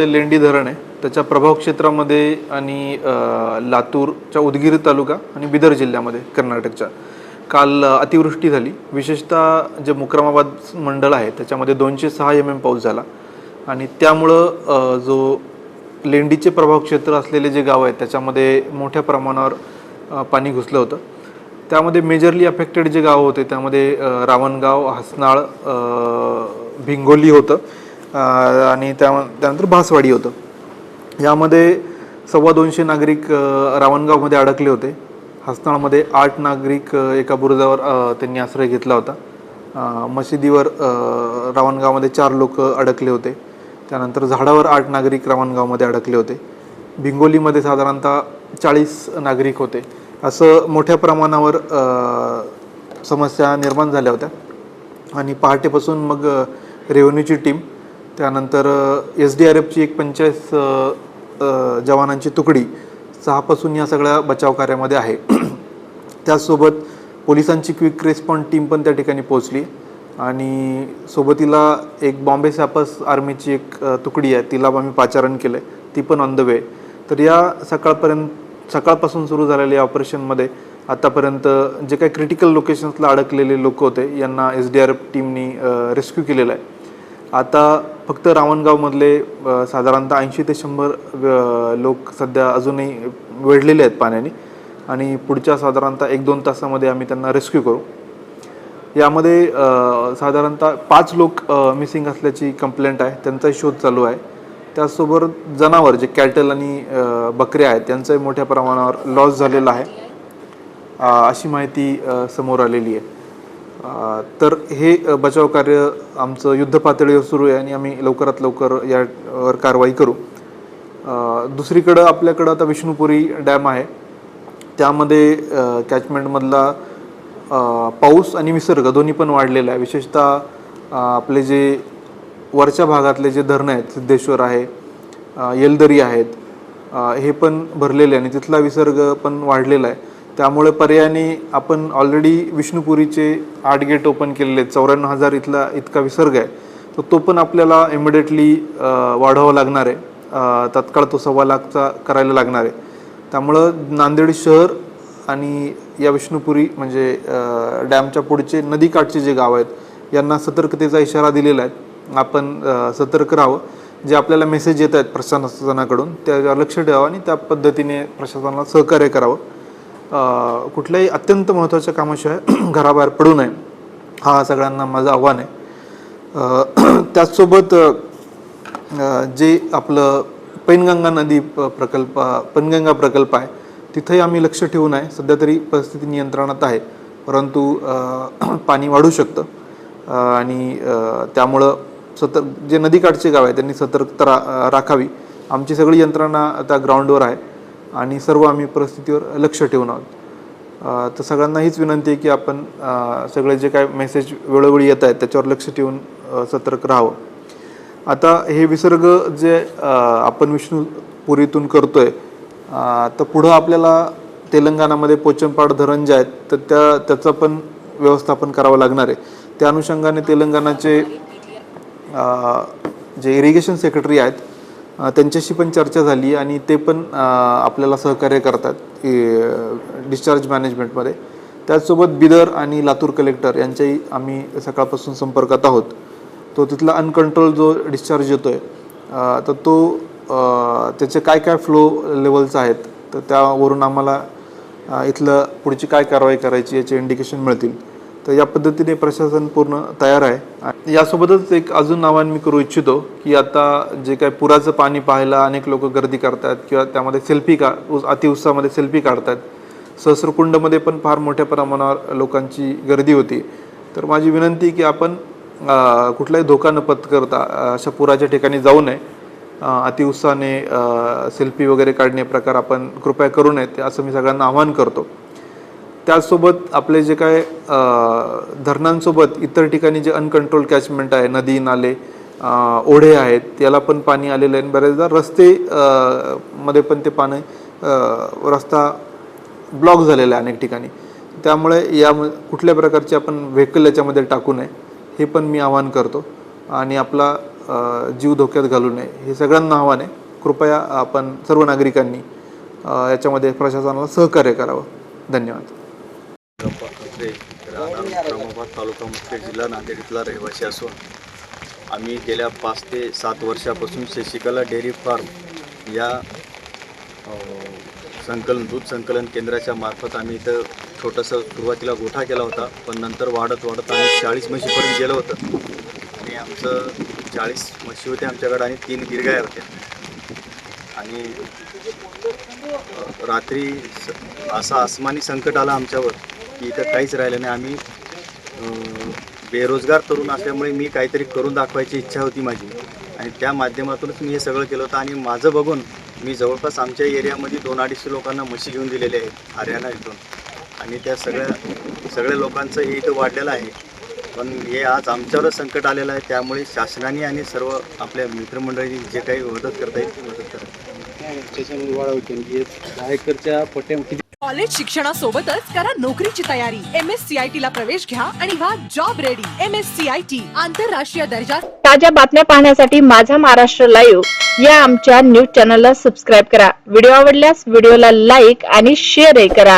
लेंडी धरण आहे. त्याच्या प्रभाव क्षेत्रामध्ये आणि लातूरच्या उदगीर तालुका आणि बिदर जिल्ह्यामध्ये कर्नाटकच्या. काल अतिवृष्टी झाली. विशेषतः जे मुक्रमाबाद मंडळ आहे त्याच्यामध्ये दोनशे सहा एम एम पाऊस झाला. आणि त्यामुळं जो लेंडीचे प्रभाव क्षेत्र असलेले जे गाव आहेत त्याच्यामध्ये मोठ्या प्रमाणावर पाणी घुसलं होतं. त्यामध्ये मेजरली अफेक्टेड जे गाव होते त्यामध्ये रावणगाव हसनाळ भिंगोली होतं. आणि त्या त्यानंतर भासवाडी होतं. यामध्ये सव्वा दोनशे नागरिक रावणगावमध्ये अडकले होते. हसनाळमध्ये आठ नागरिक एका बुरुजावर त्यांनी आश्रय घेतला होता. मशिदीवर रावणगावमध्ये चार लोक अडकले होते. त्यानंतर झाडावर आठ नागरिक रावणगावमध्ये अडकले होते. भिंगोलीमध्ये साधारणतः चाळीस नागरिक होते. असं मोठ्या प्रमाणावर समस्या निर्माण झाल्या होत्या. आणि पहाटेपासून मग रेव्हन्यूची टीम त्यानंतर एस डी आर एफची एक पंचेचाळीस जवानांची तुकडी सहापासून या सगळ्या बचाव कार्यामध्ये आहे. त्याचसोबत पोलिसांची क्विक रिस्पॉन्स टीम पण त्या ठिकाणी पोहोचली. आणि सोबतीला एक बॉम्बे सॅपस आर्मीची एक तुकडी आहे तिला आम्ही पाचारण केलं आहे ती पण ऑन द वे. तर या सकाळपर्यंत सकाळपासून सुरू झालेल्या ऑपरेशनमध्ये आतापर्यंत जे काही क्रिटिकल लोकेशन्सला अडकलेले लोक होते यांना एस डी आर एफ टीमनी रेस्क्यू केलेलं आहे. आता फक्त रावणगावमधले साधारणतः ऐंशी ते शंभर लोक सध्या अजूनही वेढलेले आहेत पाण्याने. आणि पुढच्या साधारणतः एक दोन तासामध्ये आम्ही त्यांना रेस्क्यू करू. यामध्ये साधारणतः पाच लोक मिसिंग असल्याची कंप्लेंट आहे. त्यांचाही शोध चालू आहे. त्याचसोबत जनावर जे कॅटल आणि बकऱ्या आहेत त्यांचाही मोठ्या प्रमाणावर लॉस झालेला आहे. अशी माहिती समोर आलेली आहे. तर हे बचाव कार्य आमचं युद्ध पातळीवर सुरू आहे आणि आम्ही लवकरात लवकर यावर कारवाई करू. दुसरीकडं आपल्याकडं आता विष्णुपुरी डॅम आहे. त्यामध्ये कॅचमेंटमधला पाऊस आणि विसर्ग दोन्ही पण वाढलेला आहे. विशेषतः आपले जे वरच्या भागातले जे धरणं आहेत सिद्धेश्वर आहे येलदरी आहेत हे पण भरलेले आहे आणि तिथला विसर्ग पण वाढलेला आहे. त्यामुळे पर्यायाने आपण ऑलरेडी विष्णुपुरीचे आठ गेट ओपन केलेले आहेत. चौऱ्याण्णव हजार इथला इतका विसर्ग आहे. तर तो पण आपल्याला इमिडिएटली वाढवावा लागणार आहे. तत्काळ तो सव्वा लाखचा करायला लागणार आहे. त्यामुळं नांदेड शहर आणि या विष्णुपुरी म्हणजे डॅमच्या पुढचे नदीकाठचे जे गाव आहेत यांना सतर्कतेचा इशारा दिलेला आहे. आपण सतर्क राहावं. जे आपल्याला मेसेज येत आहेत प्रशासनाकडून त्याच्यावर लक्ष ठेवावं आणि त्या पद्धतीने प्रशासनाला सहकार्य करावं. कुठल्याही अत्यंत महत्त्वाच्या कामाशिवाय घराबाहेर पडू नये. हा सगळ्यांना माझं आव्हान आहे. त्याचसोबत जे आपलं पैनगंगा नदी प- प्रकल्प पैनगंगा प्रकल्प आहे तिथंही आम्ही लक्ष ठेवून आहे. सध्या तरी परिस्थिती नियंत्रणात आहे. परंतु पाणी वाढू शकतं. आणि त्यामुळं सतर्क जे नदीकाठचे गाव आहे त्यांनी सतर्कता रा राखावी. आमची सगळी यंत्रणा आता ग्राउंडवर आहे. आणि सर्व आम्ही परिस्थितीवर लक्ष ठेवून आहोत. तर सगळ्यांना हीच विनंती आहे की आपण सगळे जे काय मेसेज वेळोवेळी येत आहेत त्याच्यावर लक्ष ठेवून सतर्क राहावं. आता हे विसर्ग जे आपण विष्णुपुरीतून करतो आहे तर पुढं आपल्याला तेलंगणामध्ये पोचनपाड धरण जे आहेत तर त्या त्याचं पण व्यवस्थापन करावं लागणार आहे. त्या अनुषंगाने तेलंगणाचे जे इरिगेशन सेक्रेटरी आहेत त्यांच्याशी पण चर्चा झाली आणि ते पण आपल्याला सहकार्य करतात डिस्चार्ज मॅनेजमेंटमध्ये त्याचसोबत बिदर आणि लातूर कलेक्टर यांच्याही आम्ही सकाळपासून संपर्कात आहोत. तो तिथला अनकंट्रोल जो डिस्चार्ज येतो आहे तर तो त्याचे काय काय फ्लो लेवल्स आहेत तर त्यावरून आम्हाला इथलं पुढची काय कारवाई करायची याचे इंडिकेशन मिळतील. तर या पद्धतीने प्रशासन पूर्ण तयार आहे. यासोबतच एक अजून आवाहन मी करू इच्छितो की आता जे काय पुराचं पाणी पाहायला अनेक लोक गर्दी करतात किंवा त्यामध्ये सेल्फी का अतिउत्साहामध्ये सेल्फी काढतात. सहस्रकुंडमध्ये पण फार मोठ्या प्रमाणावर लोकांची गर्दी होती. तर माझी विनंती की आपण कुठलाही धोका न पत्करता अशा पुराच्या ठिकाणी जाऊ नये. अतिउत्साहाने सेल्फी वगैरे काढणे प्रकार आपण कृपया करू नयेत असं मी सगळ्यांना आवाहन करतो. त्याचसोबत आपले जे काय धरणांसोबत इतर ठिकाणी जे अनकंट्रोल कॅचमेंट आहे नदी नाले ओढे आहेत याला पण पाणी आलेलं आहे. आणि बरेचदा रस्ते मध्ये पण ते पाणी रस्ता ब्लॉक झालेला आहे अनेक ठिकाणी. त्यामुळे या कुठल्या प्रकारचे आपण व्हेकल याच्यामध्ये टाकू नये हे पण मी आवाहन करतो. आणि आपला जीव धोक्यात घालू नये हे सगळ्यांना आव्हान आहे. कृपया आपण सर्व नागरिकांनी याच्यामध्ये प्रशासनाला सहकार्य करावं. धन्यवाद. गप्पा राहणार तालुका मुख्य जिल्हा नांदेड इथला रहिवासी असून आम्ही गेल्या पाच ते सात वर्षापासून शशिकला डेअरी फार्म या संकलन दूध संकलन केंद्राच्या मार्फत आम्ही इथं छोटंसं सुरुवातीला गोठा केला होता पण नंतर वाढत वाढत आम्ही चाळीस म्हशीपर्यंत गेलं होतं. आणि आमचं चाळीस म्हशी होत्या आमच्याकडे आणि तीन गिरगाया होत्या. आणि रात्री स- असा आसमानी संकट आलं आमच्यावर की इथं काहीच राहिलं नाही. आम्ही बेरोजगार तरुण असल्यामुळे मी काहीतरी करून दाखवायची इच्छा होती माझी. आणि त्या माध्यमातूनच मी हे सगळं केलं होतं. आणि माझं बघून मी जवळपास आमच्या एरियामध्ये दोन अडीचशे लोकांना म्हशी घेऊन दिलेले आहेत हरियाणा इथून. आणि त्या सगळ्या सगळ्या लोकांचं हे इथं वाढलेलं आहे. पण हे आज आमच्यावरच संकट आलेलं आहे. त्यामुळे शासनाने आणि सर्व आपल्या मित्रमंडळींनी जे काही मदत करता येईल ती मदत करा. कॉलेज शिक्षणासोबतच करा नोकरीची तयारी. M S C I T ला प्रवेश घ्या आणि व्हा job ready M S C I T आंतरराष्ट्रीय दर्जा ताज्या बातम्या पाहण्यासाठी माझा महाराष्ट्र लाईव्ह या आमच्या न्यूज चॅनलला सबस्क्राईब करा. व्हिडिओ आवडल्यास व्हिडिओला लाईक आणि शेअरही करा.